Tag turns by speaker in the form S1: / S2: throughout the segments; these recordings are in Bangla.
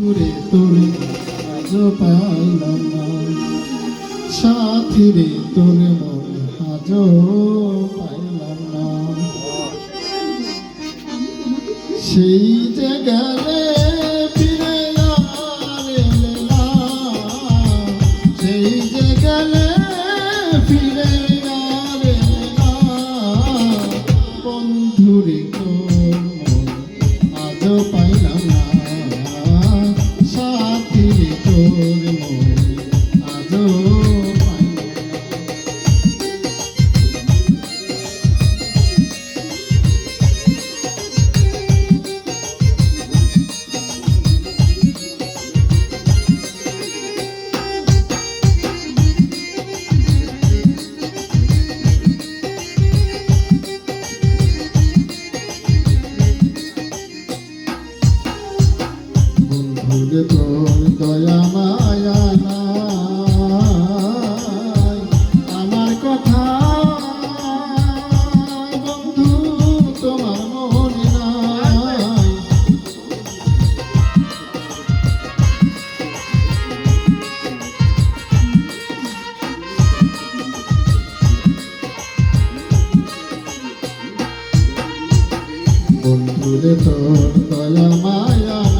S1: দূরে তোরে আজও পাইলাম না। সাথী রে তোরে মন আজও পাইলাম না। সেই যে গেলে ফিরে সেই যে গেলে ফিরে বন্ধুরে তোর মন পাইলাম না। বন্ধুরে তোর দয়া মায়া আমার কথা বন্ধু তোমার মনে বন্ধুরে তোর দয়া মায়া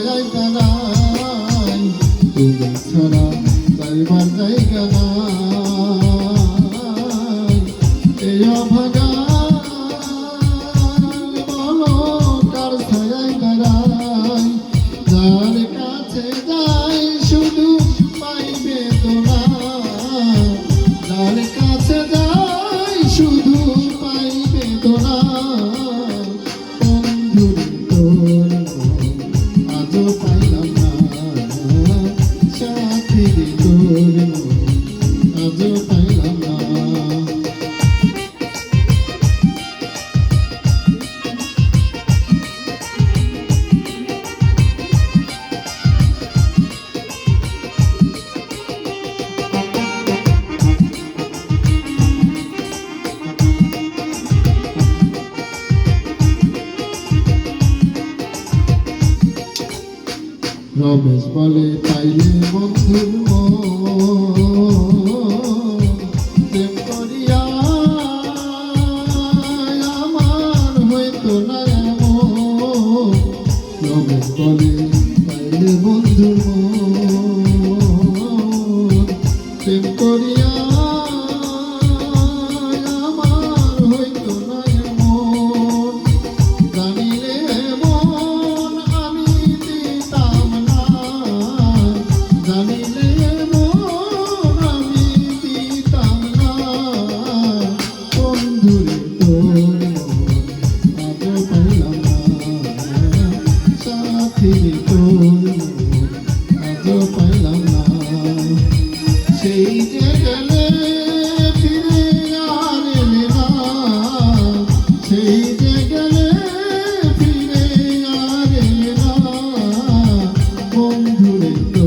S1: ছায়ায় দাঁড়াই তুমি ছাড়া যাইবার জায়গা নাই। এ অভাগা, বলো কার ছায়ায় দাঁড়াই যার কাছে যাই শুধু পাইবে রমেশ বলে পাইলে বন্ধু প্রেম করিয়া আমার হইতো না রমেশ বলে পাইলে বন্ধুর এলে না